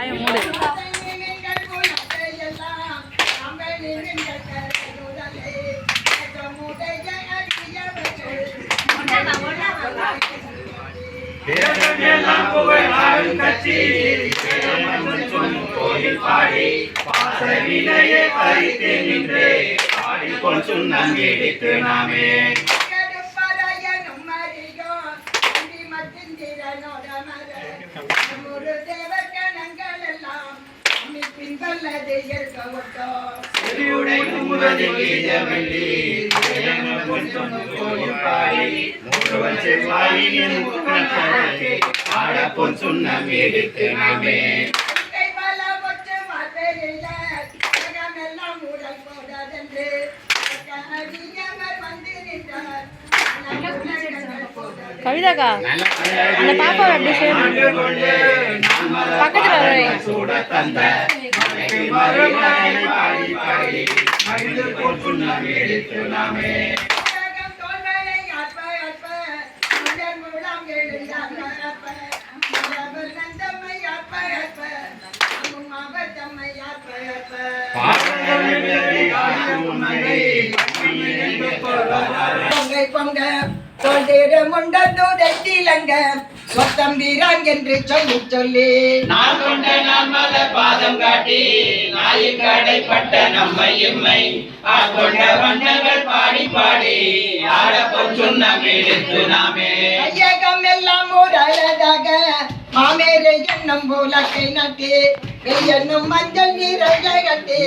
ஆய மூடு. கட்சி கோயில் பாடி பாசவினையை பறித்து நின்று பாடிக்கொள் சுண்ணம் நாமே செவியுடை குமுறதில் ஈஜவல்லி கொஞ்சம் கோயில் பாடி மூடுவன் செவ்வாயின் ஆடப்பொன் சுண்ணம் எடுத்து நாமே கவிதாக்கா அந்த பாப்பாவை அப்படி சூட தந்த மறுமலை பாடி பாடி மகிழ்ந்து போல் சுண்ணம் எடுத்து நாமே. பொங்கை பொங்க. தோல்தேர முண்டூரத்திலங்க சொத்தம்பீரான் என்று சொல்லி சொல்லி. நான் கொண்ட நான் மத பாதம் காட்டி நாயின் கடைப்பட்ட நம்மை எம்மை ஆட்கொண்ட வண்ணங்கள் பாடி பாடி ஆடப்போல் சுண்ணம் எடுத்து நாமே. ஐயகம் எல்லாம் ஒரு அழகாக மாமேரை என்னும் போலக்கை நட்டி என்னும் மஞ்சள் நீரைய கட்டி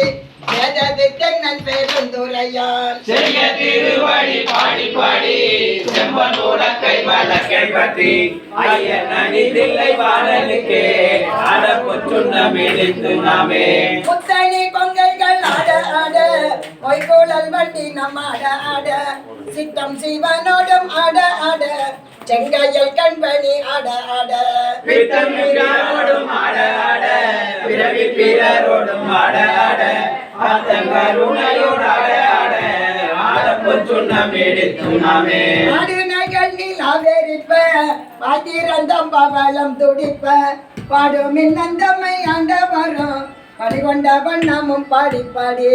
வேதது தென்னன் பெருந்துரையான் செய்ய திருவடி பாடி பாடி செம்பன் உலக்கை வழக்கை பற்றி. ஐயன் அணிதில்லை சுண்ணம் நாமே. ஆட ஆட வண்டி ஆட ஆட சித்தம் சிவனோடும் ஆட ஆட. செங்கையல் கண்பணி ஆட ஆட பித்தமிழரோடும் ஆட ஆட பிறவி பிறரோடும் ஆட ஆட அத்தங்கருணையோடு ஆட ஆட ஆடப்போல் சுண்ணம். எடுத்து நாமே பாத்திரந்தம் பவளம் துடிப்ப. பாடும் மின்னந்தம்மை ஆண்ட வரும் படிகொண்ட வண்ணமும் பாடி பாடி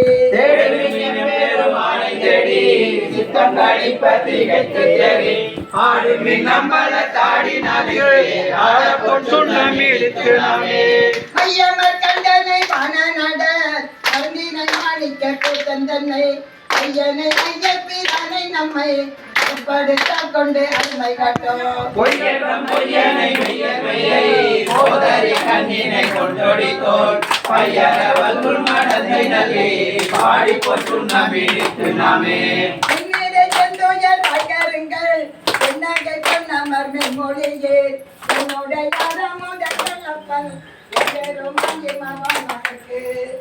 கழிப்ப திகைத்து தேடி. ஆடுமின் நம்மள தாடி ஆடப்போல் சுண்ணம் எடுத்து நாமே. ஐயமர் கண்டனை வான நட அருந்தினை மாணிக்க கூத்தந்தன்னை ஐயனை ஐயப்பிரானை நம்மை படுத்த கொண்டு அருமை காட்டும். பொய்யெல்லாம் பொய்யனை மெய்யர் மெய்யை சோதரி கண்ணினை கொண்டொடித்தோள் பையரவல் மடந்தை நல்கி பாடி பொற்றுண்ணம் எடுத்து நாமே.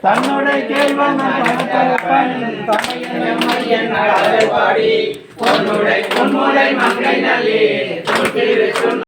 தன்னுடைய கேள்வன் பாடி பொன்னுடை மங்கை